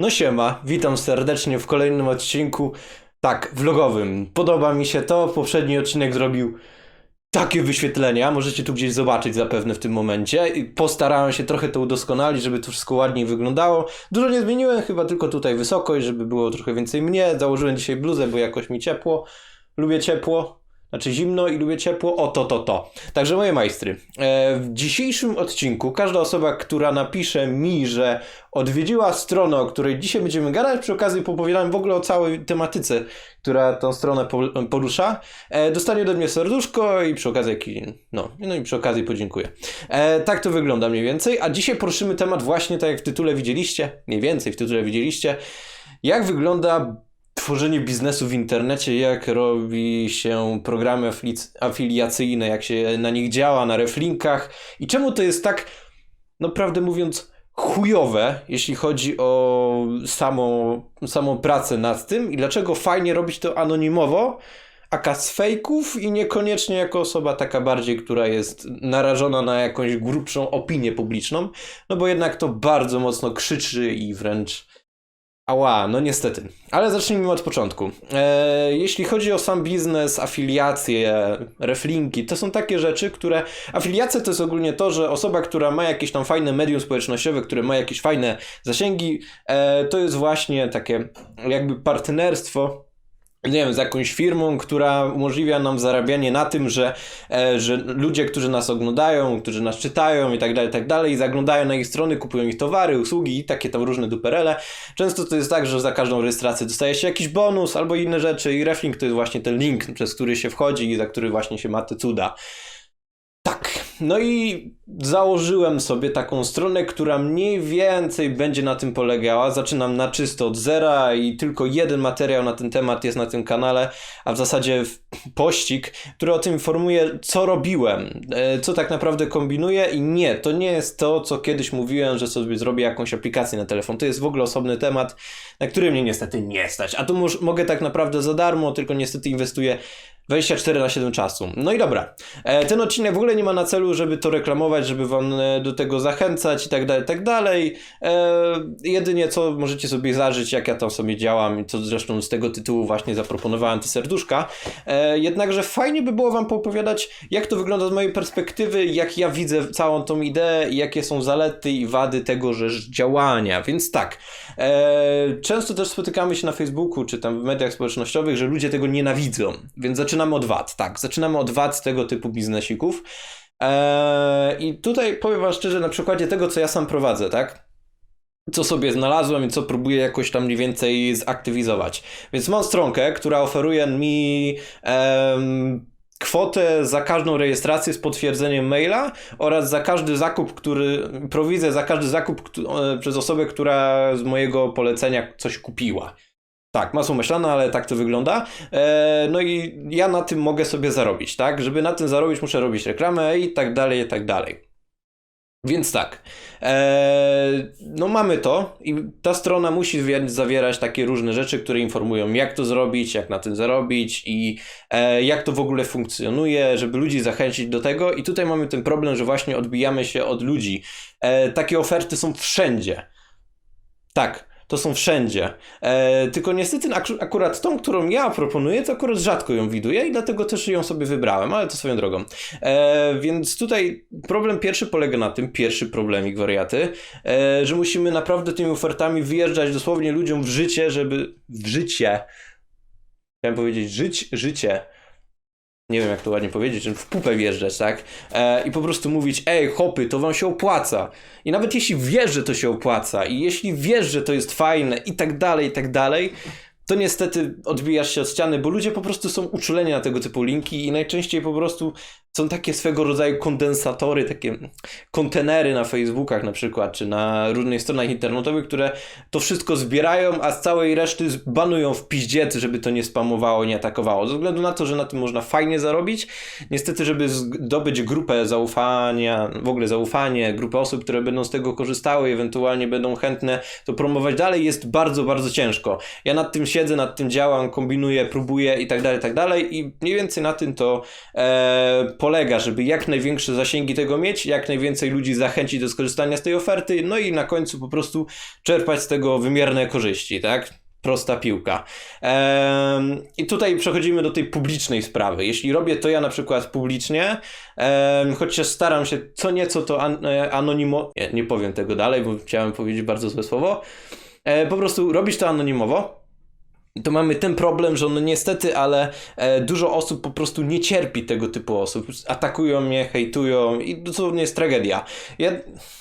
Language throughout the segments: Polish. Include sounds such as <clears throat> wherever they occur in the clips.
No siema, witam serdecznie w kolejnym odcinku, tak, vlogowym. Podoba mi się to, poprzedni odcinek zrobił takie wyświetlenia, możecie tu gdzieś zobaczyć zapewne w tym momencie. Postarałem się trochę to udoskonalić, żeby to wszystko ładniej wyglądało. Dużo nie zmieniłem, chyba tylko tutaj wysokość, żeby było trochę więcej mnie. Założyłem dzisiaj bluzę, bo jakoś mi ciepło. Lubię ciepło. Znaczy zimno i lubię ciepło, o to, to, to. Także moje majstry, e, w dzisiejszym odcinku każda osoba, która napisze mi, że odwiedziła stronę, o której dzisiaj będziemy gadać, przy okazji popowiadałem w ogóle o całej tematyce, która tą stronę po- porusza, e, dostanie ode mnie serduszko i przy okazji no, no i przy okazji podziękuję. E, tak to wygląda mniej więcej, a dzisiaj poruszymy temat właśnie tak jak w tytule widzieliście, mniej więcej w tytule widzieliście, jak wygląda tworzenie biznesu w internecie, jak robi się programy afili- afiliacyjne, jak się na nich działa, na reflinkach. I czemu to jest tak, no prawdę mówiąc, chujowe, jeśli chodzi o samą, samą pracę nad tym? I dlaczego fajnie robić to anonimowo, aka z fejków i niekoniecznie jako osoba taka bardziej, która jest narażona na jakąś grubszą opinię publiczną, no bo jednak to bardzo mocno krzyczy i wręcz Ała, no niestety. Ale zacznijmy od początku. E, jeśli chodzi o sam biznes, afiliacje, reflinki, to są takie rzeczy, które. Afiliacja to jest ogólnie to, że osoba, która ma jakieś tam fajne medium społecznościowe, które ma jakieś fajne zasięgi, e, to jest właśnie takie jakby partnerstwo nie wiem, z jakąś firmą, która umożliwia nam zarabianie na tym, że, e, że ludzie, którzy nas oglądają, którzy nas czytają i tak dalej, i tak dalej, zaglądają na ich strony, kupują ich towary, usługi i takie tam różne duperele. Często to jest tak, że za każdą rejestrację dostaje się jakiś bonus albo inne rzeczy i reflink to jest właśnie ten link, przez który się wchodzi i za który właśnie się ma te cuda. No i założyłem sobie taką stronę, która mniej więcej będzie na tym polegała. Zaczynam na czysto od zera i tylko jeden materiał na ten temat jest na tym kanale, a w zasadzie pościg, który o tym informuje, co robiłem, e, co tak naprawdę kombinuję i nie, to nie jest to, co kiedyś mówiłem, że sobie zrobię jakąś aplikację na telefon. To jest w ogóle osobny temat, na który mnie niestety nie stać. A tu mogę tak naprawdę za darmo, tylko niestety inwestuję 24 na 7 czasu. No i dobra. E, ten odcinek w ogóle nie ma na celu, żeby to reklamować, żeby wam e, do tego zachęcać i tak dalej, tak dalej. E, jedynie co możecie sobie zażyć, jak ja tam sobie działam, i co zresztą z tego tytułu właśnie zaproponowałem te serduszka. Jednakże fajnie by było wam poopowiadać, jak to wygląda z mojej perspektywy, jak ja widzę całą tą ideę, jakie są zalety i wady tego, że działania. Więc tak, często też spotykamy się na Facebooku, czy tam w mediach społecznościowych, że ludzie tego nienawidzą. Więc zaczynamy od wad, tak, zaczynamy od wad tego typu biznesików. E, I tutaj powiem wam szczerze, na przykładzie tego, co ja sam prowadzę, tak? co sobie znalazłem i co próbuję jakoś tam mniej więcej zaktywizować. Więc mam stronkę, która oferuje mi em, kwotę za każdą rejestrację z potwierdzeniem maila oraz za każdy zakup, który prowizję za każdy zakup e, przez osobę, która z mojego polecenia coś kupiła. Tak, masło myślane, ale tak to wygląda. E, no i ja na tym mogę sobie zarobić, tak? Żeby na tym zarobić, muszę robić reklamę i tak dalej, i tak dalej. Więc tak, eee, no mamy to i ta strona musi zawierać takie różne rzeczy, które informują jak to zrobić, jak na tym zarobić i e, jak to w ogóle funkcjonuje, żeby ludzi zachęcić do tego i tutaj mamy ten problem, że właśnie odbijamy się od ludzi. E, takie oferty są wszędzie. Tak, to są wszędzie. E, tylko niestety ak- akurat tą, którą ja proponuję, to akurat rzadko ją widuję i dlatego też ją sobie wybrałem, ale to swoją drogą. E, więc tutaj problem pierwszy polega na tym, pierwszy problemik wariaty, e, że musimy naprawdę tymi ofertami wyjeżdżać dosłownie ludziom w życie, żeby w życie, chciałem powiedzieć żyć, życie, nie wiem jak to ładnie powiedzieć, w pupę wjeżdżać, tak? E, I po prostu mówić, ej hopy, to wam się opłaca. I nawet jeśli wiesz, że to się opłaca i jeśli wiesz, że to jest fajne i tak dalej, i tak dalej, to niestety odbijasz się od ściany, bo ludzie po prostu są uczuleni na tego typu linki i najczęściej po prostu są takie swego rodzaju kondensatory, takie kontenery na Facebookach na przykład, czy na różnych stronach internetowych, które to wszystko zbierają, a z całej reszty banują w piździec, żeby to nie spamowało, nie atakowało. Ze względu na to, że na tym można fajnie zarobić, niestety, żeby zdobyć grupę zaufania, w ogóle zaufanie, grupę osób, które będą z tego korzystały, ewentualnie będą chętne to promować dalej, jest bardzo, bardzo ciężko. Ja nad tym siedzę, nad tym działam, kombinuję, próbuję i tak dalej, tak dalej i mniej więcej na tym to e, polega, żeby jak największe zasięgi tego mieć, jak najwięcej ludzi zachęcić do skorzystania z tej oferty, no i na końcu po prostu czerpać z tego wymierne korzyści, tak? Prosta piłka. I tutaj przechodzimy do tej publicznej sprawy. Jeśli robię to ja na przykład publicznie, chociaż staram się co nieco to an, e, anonimo... Nie, nie powiem tego dalej, bo chciałem powiedzieć bardzo złe słowo. E, po prostu robić to anonimowo, to mamy ten problem, że no niestety, ale e, dużo osób po prostu nie cierpi tego typu osób. Atakują mnie, hejtują i dosłownie jest tragedia. Ja,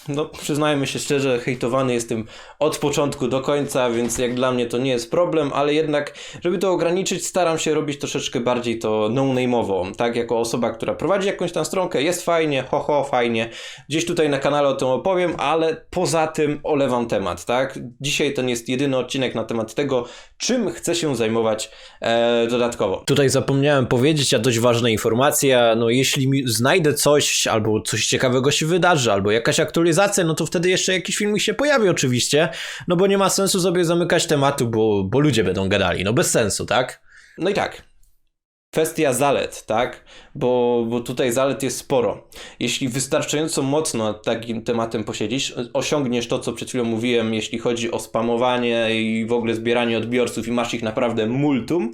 no przyznajmy się szczerze, hejtowany jestem od początku do końca, więc jak dla mnie to nie jest problem, ale jednak, żeby to ograniczyć, staram się robić troszeczkę bardziej to no-name'owo, tak? Jako osoba, która prowadzi jakąś tam stronkę, jest fajnie, ho, ho, fajnie. Gdzieś tutaj na kanale o tym opowiem, ale poza tym olewam temat, tak? Dzisiaj ten jest jedyny odcinek na temat tego, czym chcę się zajmować e, dodatkowo. Tutaj zapomniałem powiedzieć, a dość ważna informacja, no jeśli znajdę coś, albo coś ciekawego się wydarzy, albo jakaś aktualizacja, no to wtedy jeszcze jakiś filmik się pojawi oczywiście, no bo nie ma sensu sobie zamykać tematu, bo, bo ludzie będą gadali, no bez sensu, tak? No i tak, Kwestia zalet, tak? Bo, bo tutaj zalet jest sporo. Jeśli wystarczająco mocno takim tematem posiedzisz, osiągniesz to, co przed chwilą mówiłem, jeśli chodzi o spamowanie i w ogóle zbieranie odbiorców i masz ich naprawdę multum,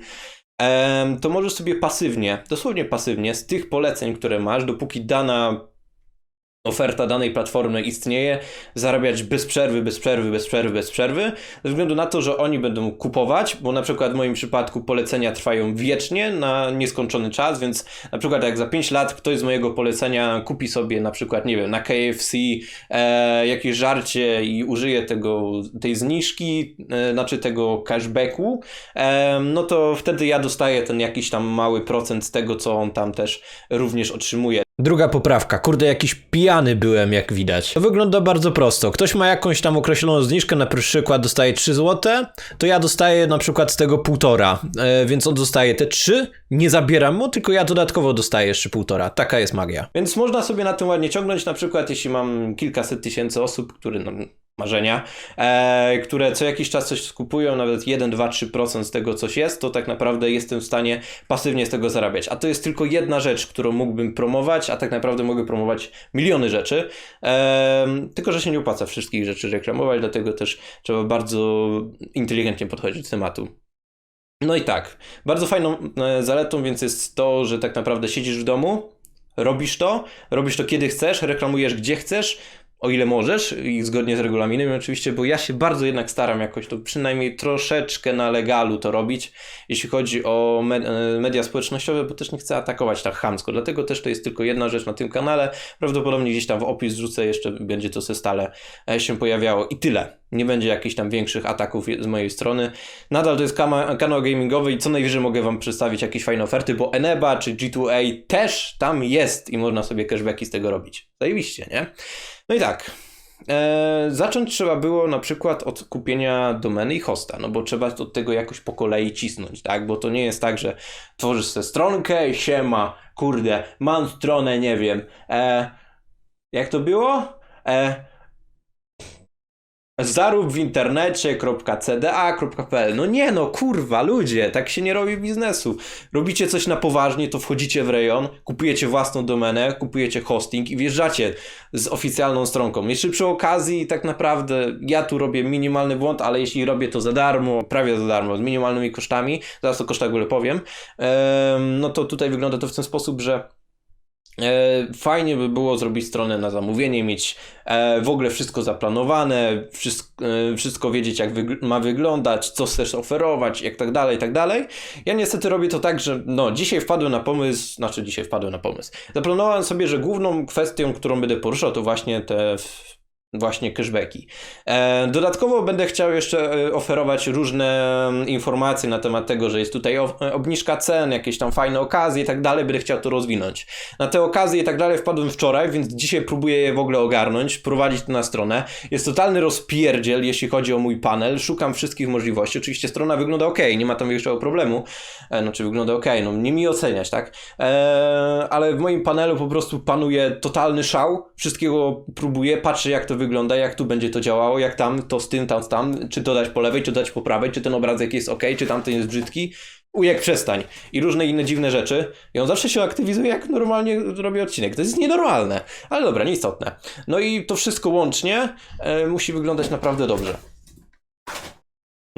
to możesz sobie pasywnie, dosłownie pasywnie, z tych poleceń, które masz, dopóki dana oferta danej platformy istnieje, zarabiać bez przerwy, bez przerwy, bez przerwy, bez przerwy, ze względu na to, że oni będą kupować, bo na przykład w moim przypadku polecenia trwają wiecznie na nieskończony czas, więc na przykład jak za 5 lat ktoś z mojego polecenia kupi sobie na przykład, nie wiem, na KFC e, jakieś żarcie i użyje tego, tej zniżki, e, znaczy tego cashbacku, e, no to wtedy ja dostaję ten jakiś tam mały procent z tego, co on tam też również otrzymuje. Druga poprawka. Kurde, jakiś pijany byłem, jak widać. To wygląda bardzo prosto. Ktoś ma jakąś tam określoną zniżkę, na przykład dostaje 3 zł, to ja dostaję na przykład z tego półtora, e, więc on dostaje te 3, nie zabieram mu, tylko ja dodatkowo dostaję jeszcze półtora. Taka jest magia. Więc można sobie na tym ładnie ciągnąć, na przykład jeśli mam kilkaset tysięcy osób, które no, marzenia, e, które co jakiś czas coś skupują, nawet 1, 2, 3% z tego coś jest, to tak naprawdę jestem w stanie pasywnie z tego zarabiać. A to jest tylko jedna rzecz, którą mógłbym promować, a tak naprawdę mogę promować miliony rzeczy, e, tylko że się nie opłaca wszystkich rzeczy reklamować, dlatego też trzeba bardzo inteligentnie podchodzić do tematu. No i tak, bardzo fajną e, zaletą więc jest to, że tak naprawdę siedzisz w domu, robisz to, robisz to kiedy chcesz, reklamujesz gdzie chcesz, o ile możesz i zgodnie z regulaminem oczywiście, bo ja się bardzo jednak staram jakoś to przynajmniej troszeczkę na legalu to robić, jeśli chodzi o me media społecznościowe, bo też nie chcę atakować tak chamsko, dlatego też to jest tylko jedna rzecz na tym kanale, prawdopodobnie gdzieś tam w opis wrzucę, jeszcze będzie to se stale e, się pojawiało i tyle. Nie będzie jakichś tam większych ataków z mojej strony. Nadal to jest kanał gamingowy i co najwyżej mogę Wam przedstawić jakieś fajne oferty, bo Eneba czy G2A też tam jest i można sobie cashbacki z tego robić. Zajebiście, nie? No i tak. E, zacząć trzeba było na przykład od kupienia domeny i hosta, no bo trzeba od tego jakoś po kolei cisnąć, tak? Bo to nie jest tak, że tworzysz sobie stronkę, siema, kurde, mam stronę, nie wiem. E, jak to było? E, Zarób w internecie.cda.pl. No nie no, kurwa, ludzie, tak się nie robi biznesu. Robicie coś na poważnie, to wchodzicie w rejon, kupujecie własną domenę, kupujecie hosting i wjeżdżacie z oficjalną stronką. Jeszcze przy okazji, tak naprawdę, ja tu robię minimalny błąd, ale jeśli robię to za darmo, prawie za darmo, z minimalnymi kosztami, zaraz o kosztach w ogóle powiem, no to tutaj wygląda to w ten sposób, że fajnie by było zrobić stronę na zamówienie, mieć e, w ogóle wszystko zaplanowane, wszystko, e, wiedzieć, jak ma wyglądać, co chcesz oferować, jak tak dalej, tak dalej. Ja niestety robię to tak, że no, dzisiaj wpadłem na pomysł, znaczy dzisiaj wpadłem na pomysł. Zaplanowałem sobie, że główną kwestią, którą będę poruszał, to właśnie te właśnie cashbacki. E, dodatkowo będę chciał jeszcze e, oferować różne mm, informacje na temat tego, że jest tutaj obniżka cen, jakieś tam fajne okazje i tak dalej, będę chciał to rozwinąć. Na te okazje i tak dalej wpadłem wczoraj, więc dzisiaj próbuję je w ogóle ogarnąć, prowadzić to na stronę. Jest totalny rozpierdziel, jeśli chodzi o mój panel, szukam wszystkich możliwości. Oczywiście strona wygląda ok, nie ma tam większego problemu, znaczy wygląda ok, no nie mi oceniać, tak? ale w moim panelu po prostu panuje totalny szał, wszystkiego próbuję, patrzę jak to wygląda, jak tu będzie to działało, jak tam, to z tym, tam, tam, czy dodać po lewej, czy dodać po prawej, czy ten obrazek jest ok, czy tamten jest brzydki. Ujek, przestań. I różne inne dziwne rzeczy. I on zawsze się aktywizuje, jak normalnie robi odcinek. To jest nienormalne. Ale dobra, nieistotne. No i to wszystko łącznie e, musi wyglądać naprawdę dobrze.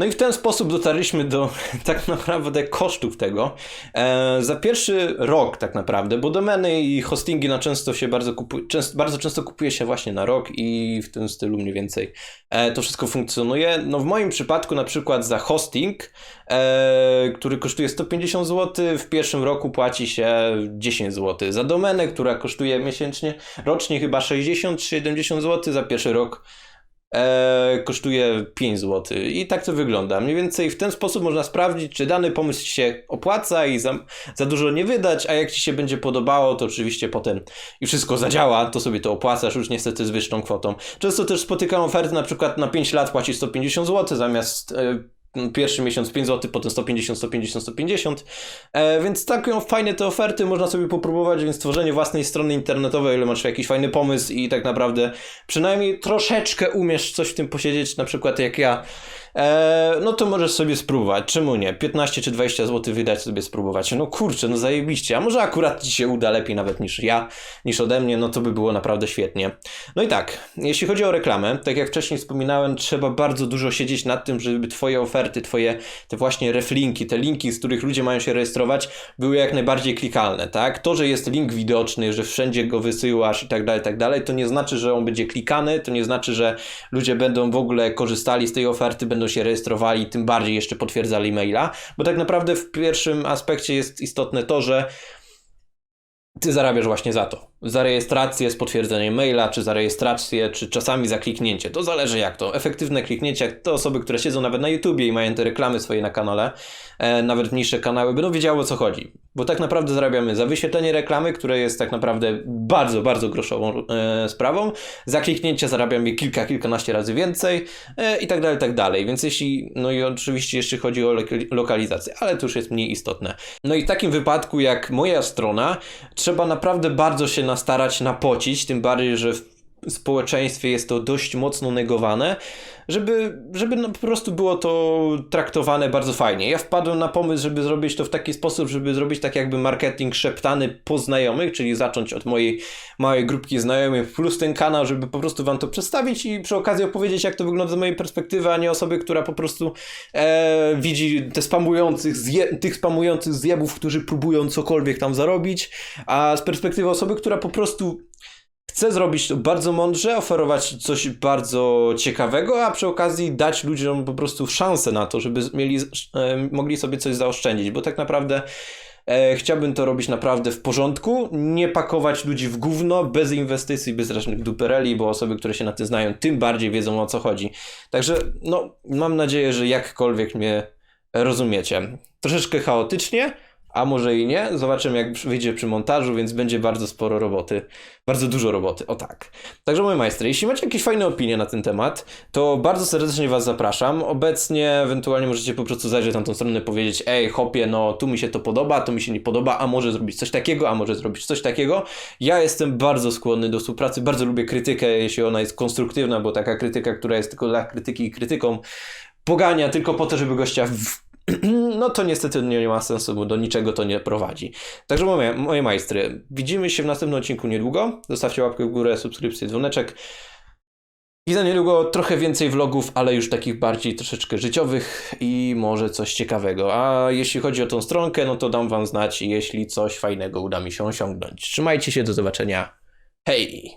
No i w ten sposób dotarliśmy do <laughs> tak naprawdę kosztów tego. E, za pierwszy rok tak naprawdę, bo domeny i hostingi na często się bardzo, kupu- często, bardzo często kupuje się właśnie na rok i w tym stylu mniej więcej e, to wszystko funkcjonuje. No w moim przypadku na przykład za hosting, e, który kosztuje 150 zł, w pierwszym roku płaci się 10 zł. Za domenę, która kosztuje miesięcznie, rocznie chyba 60-70 zł, za pierwszy rok e, kosztuje 5 zł. I tak to wygląda. Mniej więcej w ten sposób można sprawdzić, czy dany pomysł ci się opłaca i za, za dużo nie wydać, a jak ci się będzie podobało, to oczywiście potem i wszystko zadziała, to sobie to opłacasz już niestety z wyższą kwotą. Często też spotykam oferty, na przykład na 5 lat płacisz 150 zł zamiast e, pierwszy miesiąc 5 zł, potem 150, 150, 150. E, więc takie fajne te oferty można sobie popróbować, więc tworzenie własnej strony internetowej, ile masz jakiś fajny pomysł i tak naprawdę przynajmniej troszeczkę umiesz coś w tym posiedzieć, na przykład jak ja, e, no to możesz sobie spróbować. Czemu nie? 15 czy 20 zł wydać sobie spróbować. No kurczę, no zajebiście. A może akurat ci się uda lepiej nawet niż ja, niż ode mnie, no to by było naprawdę świetnie. No i tak, jeśli chodzi o reklamę, tak jak wcześniej wspominałem, trzeba bardzo dużo siedzieć nad tym, żeby twoje oferty, twoje te właśnie reflinki, te linki, z których ludzie mają się rejestrować, były jak najbardziej klikalne, tak? To, że jest link widoczny, że wszędzie go wysyłasz i tak dalej, tak dalej, to nie znaczy, że on będzie klikany, to nie znaczy, że ludzie będą w ogóle korzystali z tej oferty, będą się rejestrowali, tym bardziej jeszcze potwierdzali maila, bo tak naprawdę w pierwszym aspekcie jest istotne to, że ty zarabiasz właśnie za to. Za rejestrację z potwierdzeniem maila, czy za rejestrację, czy czasami za kliknięcie. To zależy jak to. Efektywne kliknięcie, to osoby, które siedzą nawet na YouTubie i mają te reklamy swoje na kanale, e, nawet mniejsze kanały, będą wiedziały o co chodzi. Bo tak naprawdę zarabiamy za wyświetlenie reklamy, które jest tak naprawdę bardzo, bardzo groszową e, sprawą. Za kliknięcie zarabiamy kilka, kilkanaście razy więcej e, i tak dalej, tak dalej. Więc jeśli, no i oczywiście jeszcze chodzi o loka- lokalizację, ale to już jest mniej istotne. No i w takim wypadku jak moja strona, trzeba naprawdę bardzo się nastarać, napocić, tym bardziej, że w społeczeństwie jest to dość mocno negowane, żeby, żeby no po prostu było to traktowane bardzo fajnie. Ja wpadłem na pomysł, żeby zrobić to w taki sposób, żeby zrobić tak jakby marketing szeptany po znajomych, czyli zacząć od mojej małej grupki znajomych plus ten kanał, żeby po prostu wam to przedstawić i przy okazji opowiedzieć, jak to wygląda z mojej perspektywy, a nie osoby, która po prostu e, widzi te spamujących, zje, tych spamujących zjebów, którzy próbują cokolwiek tam zarobić, a z perspektywy osoby, która po prostu Chcę zrobić to bardzo mądrze, oferować coś bardzo ciekawego, a przy okazji dać ludziom po prostu szansę na to, żeby mieli, e, mogli sobie coś zaoszczędzić, bo tak naprawdę e, chciałbym to robić naprawdę w porządku, nie pakować ludzi w gówno, bez inwestycji, bez żadnych dupereli, bo osoby, które się na tym znają, tym bardziej wiedzą o co chodzi. Także no, mam nadzieję, że jakkolwiek mnie rozumiecie. Troszeczkę chaotycznie, a może i nie. Zobaczymy, jak wyjdzie przy montażu, więc będzie bardzo sporo roboty. Bardzo dużo roboty, o tak. Także moje majstry, jeśli macie jakieś fajne opinie na ten temat, to bardzo serdecznie Was zapraszam. Obecnie ewentualnie możecie po prostu zajrzeć na tą stronę powiedzieć, ej hopie, no tu mi się to podoba, to mi się nie podoba, a może zrobić coś takiego, a może zrobić coś takiego. Ja jestem bardzo skłonny do współpracy, bardzo lubię krytykę, jeśli ona jest konstruktywna, bo taka krytyka, która jest tylko dla krytyki i krytyką, pogania tylko po to, żeby gościa w <clears throat> no to niestety nie ma sensu, bo do niczego to nie prowadzi. Także moje, moje majstry, widzimy się w następnym odcinku niedługo. Zostawcie łapkę w górę, subskrypcję, dzwoneczek. I za niedługo trochę więcej vlogów, ale już takich bardziej troszeczkę życiowych i może coś ciekawego. A jeśli chodzi o tą stronkę, no to dam wam znać, jeśli coś fajnego uda mi się osiągnąć. Trzymajcie się, do zobaczenia. Hej!